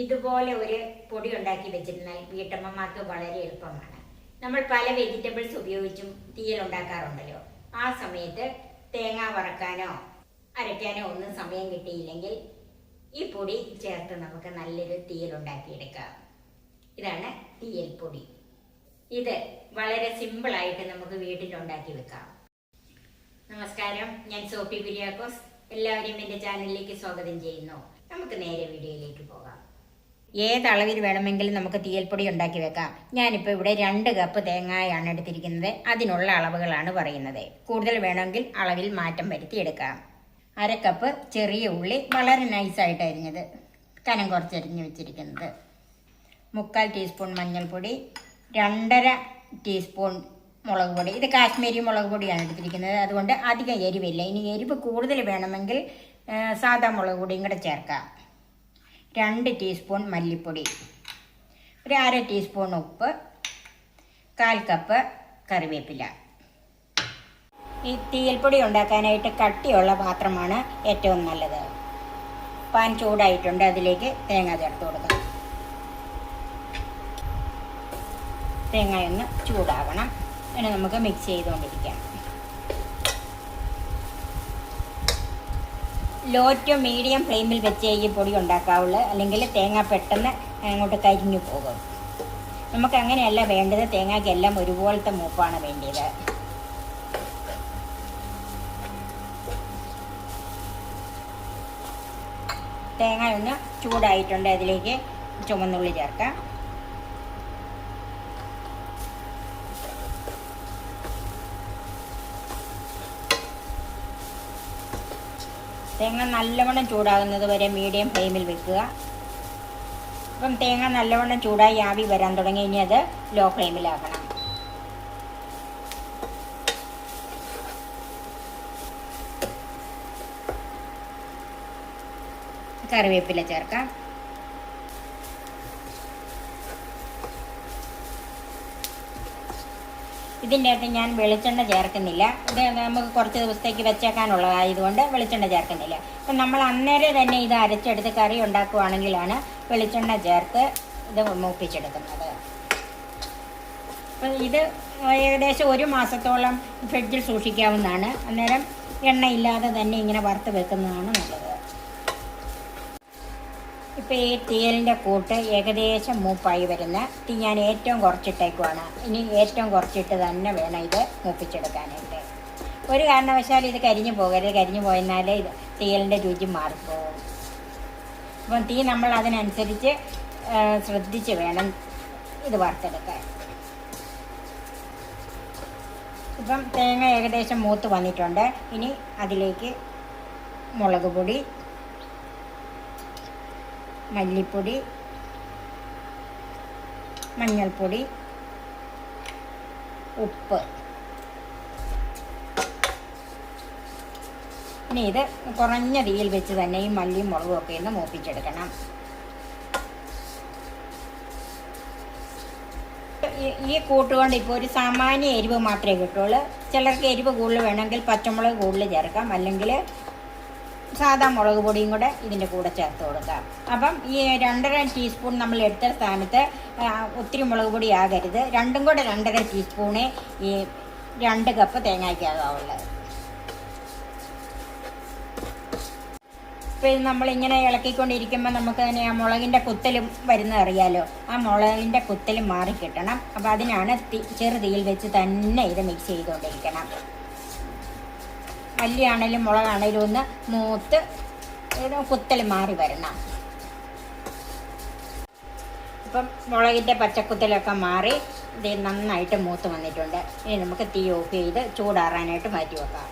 ഇതുപോലെ ഒരു പൊടി ഉണ്ടാക്കി വെച്ചിരുന്നാൽ വീട്ടമ്മമാർക്ക് വളരെ എളുപ്പമാണ്. നമ്മൾ പല വെജിറ്റബിൾസ് ഉപയോഗിച്ചും തീയൽ ഉണ്ടാക്കാറുണ്ടല്ലോ. ആ സമയത്ത് തേങ്ങ വറക്കാനോ അരയ്ക്കാനോ ഒന്നും സമയം കിട്ടിയില്ലെങ്കിൽ ഈ പൊടി ചേർത്ത് നമുക്ക് നല്ലൊരു തീയൽ ഉണ്ടാക്കിയെടുക്കാം. ഇതാണ് തീയൽ പൊടി. ഇത് വളരെ സിമ്പിളായിട്ട് നമുക്ക് വീട്ടിൽ ഉണ്ടാക്കി വെക്കാം. നമസ്കാരം. ഞാൻ സോപ്പി കുര്യാക്കോസ്. എല്ലാവരെയും എന്റെ ചാനലിലേക്ക് സ്വാഗതം ചെയ്യുന്നു. നമുക്ക് നേരെ വീഡിയോയിലേക്ക് പോകാം. ഏത് അളവിൽ വേണമെങ്കിലും നമുക്ക് തീയൽപ്പൊടി ഉണ്ടാക്കി വെക്കാം. ഞാനിപ്പോൾ ഇവിടെ രണ്ട് കപ്പ് തേങ്ങയാണ് എടുത്തിരിക്കുന്നത്. അതിനുള്ള അളവുകളാണ് പറയുന്നത്. കൂടുതൽ വേണമെങ്കിൽ അളവിൽ മാറ്റം വരുത്തി എടുക്കാം അര കപ്പ് ചെറിയ ഉള്ളി വളരെ നൈസായിട്ട് അരിഞ്ഞത്. കനം കുറച്ചരിഞ്ഞ് വെച്ചിരിക്കുന്നത്. മുക്കാൽ ടീസ്പൂൺ മഞ്ഞൾപ്പൊടി രണ്ടര ടീസ്പൂൺ മുളക് പൊടി. ഇത് കാശ്മീരി മുളക് പൊടിയാണ് എടുത്തിരിക്കുന്നത്. അതുകൊണ്ട് അധികം എരിവില്ല. ഇനി എരിവ് കൂടുതൽ വേണമെങ്കിൽ സാധാ മുളക് പൊടിയും കൂടെ ചേർക്കാം. രണ്ട് ടീസ്പൂൺ മല്ലിപ്പൊടി. ഒരു അര ടീസ്പൂൺ ഉപ്പ്. കാൽ കപ്പ് കറിവേപ്പില. ഈ തീയൽപ്പൊടി ഉണ്ടാക്കാനായിട്ട് കട്ടിയുള്ള പാത്രമാണ് ഏറ്റവും നല്ലത്. പാൻ ചൂടായിട്ടുണ്ട് അതിലേക്ക് തേങ്ങ ചേർത്ത് കൊടുക്കണം തേങ്ങ ഒന്ന് ചൂടാവണം. പിന്നെ നമുക്ക് മിക്സ് ചെയ്തുകൊണ്ടിരിക്കാം. ലോ ടു മീഡിയം ഫ്ലെയിമിൽ വെച്ചേ ഈ പൊടി ഉണ്ടാക്കാവുള്ളൂ. അല്ലെങ്കിൽ തേങ്ങ പെട്ടെന്ന് അങ്ങോട്ട് കരിഞ്ഞു പോകും. നമുക്ക് അങ്ങനെയല്ല വേണ്ടത്. തേങ്ങയ്ക്കെല്ലാം ഒരുപോലത്തെ മൂപ്പാണ് വേണ്ടത്. തേങ്ങ ഒന്ന് ചൂടായിട്ടുണ്ട്. അതിലേക്ക് ചുമന്നുള്ളി ചേർക്കാം. തേങ്ങ നല്ലവണ്ണം ചൂടാകുന്നത് വരെ മീഡിയം ഫ്ലെയിമിൽ വെക്കുക. അപ്പം തേങ്ങ നല്ലവണ്ണം ചൂടായി ആവി വരാൻ തുടങ്ങി. ഇനി അത് ലോ ഫ്ലെയിമിലാക്കണം കറിവേപ്പില ചേർക്കാം. ഇതിന്റെ അകത്ത് ഞാൻ വെളിച്ചെണ്ണ ചേർക്കുന്നില്ല. ഇത് നമുക്ക് കുറച്ച് ദിവസത്തേക്ക് വെച്ചേക്കാനുള്ളതായതുകൊണ്ട് വെളിച്ചെണ്ണ ചേർക്കുന്നില്ല. അപ്പം നമ്മൾ അന്നേരം തന്നെ ഇത് അരച്ചെടുത്ത് കറി ഉണ്ടാക്കുവാണെങ്കിലാണ് വെളിച്ചെണ്ണ ചേർത്ത് ഇത് മൂപ്പിച്ചെടുക്കുന്നത്. അപ്പം ഇത് ഏകദേശം ഒരു മാസത്തോളം ഫ്രിഡ്ജിൽ സൂക്ഷിക്കാവുന്നതാണ്. അന്നേരം എണ്ണയില്ലാതെ തന്നെ ഇങ്ങനെ വറുത്ത് വെക്കുന്നതാണ് നല്ലത്. ഇപ്പം ഈ തീയലിന്റെ കൂട്ട് ഏകദേശം മൂപ്പായി വരുന്ന തീ ഞാൻ ഏറ്റവും കുറച്ചിട്ടേക്കുവാണ്. ഇനി ഏറ്റവും കുറച്ചിട്ട് തന്നെ വേണം ഇത് മൂപ്പിച്ചെടുക്കാനായിട്ട്. ഒരു കാരണവശാലും ഇത് കരിഞ്ഞു പോകരുത്. കരിഞ്ഞു പോയെന്നാലേ ഇത് തീയലിന്റെ രുചി മാറിപ്പോകും അപ്പം തീ നമ്മൾ അതിനനുസരിച്ച് ശ്രദ്ധിച്ച് വേണം ഇത് വറുത്തെടുക്കാൻ. ഇപ്പം തേങ്ങ ഏകദേശം മൂത്ത് വന്നിട്ടുണ്ട്. ഇനി അതിലേക്ക് മുളക് പൊടി മല്ലിപ്പൊടി മഞ്ഞൾപ്പൊടി ഉപ്പ്. ഇനി ഇത് കുറഞ്ഞ തീയിൽ വെച്ച് തന്നെ ഈ മല്ലിയും മുളകും ഒക്കെ ഒന്ന് മൂപ്പിച്ചെടുക്കണം. ഈ- കൂട്ടുകൊണ്ട് ഇപ്പോൾ ഒരു സാമാന്യ എരിവ് മാത്രമേ കിട്ടുള്ളൂ. ചിലർക്ക് എരിവ് കൂടുതൽ വേണമെങ്കിൽ പച്ചമുളക് കൂടുതൽ ചേർക്കാം. അല്ലെങ്കിൽ സാദാ മുളക് പൊടിയും കൂടെ ഇതിന്റെ കൂടെ ചേർത്ത് കൊടുക്കാം അപ്പം ഈ രണ്ടര ടീസ്പൂൺ നമ്മൾ എടുത്ത സ്ഥാനത്ത് ഒത്തിരി മുളക് പൊടി ആകരുത്. രണ്ടും കൂടെ രണ്ടര ടീസ്പൂണേ ഈ രണ്ട് കപ്പ് തേങ്ങയ്ക്കാകാവുള്ളത് ഇപ്പം നമ്മളിങ്ങനെ ഇളക്കിക്കൊണ്ടിരിക്കുമ്പോൾ നമുക്ക് തന്നെ ആ മുളകിന്റെ കുത്തലും വരുന്നത് അറിയാലോ? ആ മുളകിന്റെ കുത്തലും മാറി കിട്ടണം. അപ്പം അതിനാണ് തീ ചെറു വെച്ച് തന്നെ ഇത് മിക്സ് ചെയ്തുകൊണ്ടിരിക്കണം. മല്ലിയാണേലും മുളകാണേലും ഒന്ന് മൂത്ത് കുത്തൽ മാറി വരണം. ഇപ്പം മുളകിന്റെ പച്ചക്കുത്തലൊക്കെ മാറി ഇത് നന്നായിട്ട് മൂത്ത് വന്നിട്ടുണ്ട്. ഇനി നമുക്ക് തീ ഓഫ് ചെയ്ത് ചൂടാറാനായിട്ട് മാറ്റി വെക്കാം.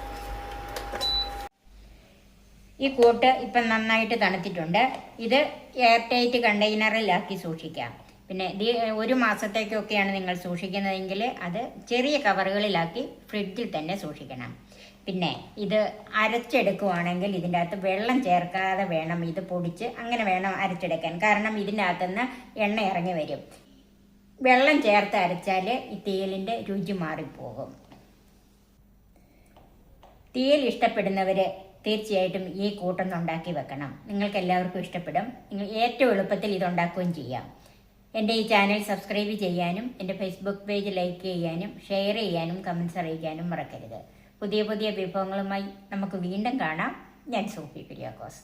ഈ കൂട്ട് ഇപ്പം നന്നായിട്ട് തണുത്തിട്ടുണ്ട്. ഇത് എയർ ടൈറ്റ് കണ്ടെയ്നറിലാക്കി സൂക്ഷിക്കാം. പിന്നെ ഒരു മാസത്തേക്കൊക്കെയാണ് നിങ്ങൾ സൂക്ഷിക്കുന്നതെങ്കിൽ അത് ചെറിയ കവറുകളിലാക്കി ഫ്രിഡ്ജിൽ തന്നെ സൂക്ഷിക്കണം. പിന്നെ ഇത് അരച്ചെടുക്കുവാണെങ്കിൽ ഇതിന്റെ അകത്ത് വെള്ളം ചേർക്കാതെ വേണം ഇത് പൊടിച്ച് അങ്ങനെ വേണം അരച്ചെടുക്കാൻ. കാരണം ഇതിന്റെ അകത്തുനിന്ന് എണ്ണ ഇറങ്ങി വരും. വെള്ളം ചേർത്ത് അരച്ചാൽ ഈ തേലിന്റെ രുചി മാറിപ്പോകും. തേൽ ഇഷ്ടപ്പെടുന്നവർ തീർച്ചയായിട്ടും ഈ കൂട്ടൊന്ന് ഉണ്ടാക്കി വെക്കണം. നിങ്ങൾക്ക് എല്ലാവർക്കും ഇഷ്ടപ്പെടും. നിങ്ങൾ ഏറ്റവും എളുപ്പത്തിൽ ഇതുണ്ടാക്കുകയും ചെയ്യാം. എന്റെ ഈ ചാനൽ സബ്സ്ക്രൈബ് ചെയ്യാനും എന്റെ ഫേസ്ബുക്ക് പേജ് ലൈക്ക് ചെയ്യാനും ഷെയർ ചെയ്യാനും കമൻസ് അറിയിക്കാനും മറക്കരുത്. പുതിയ പുതിയ വിഭവങ്ങളുമായി നമുക്ക് വീണ്ടും കാണാം. ഞാൻ സോഫി കുര്യാക്കോസ്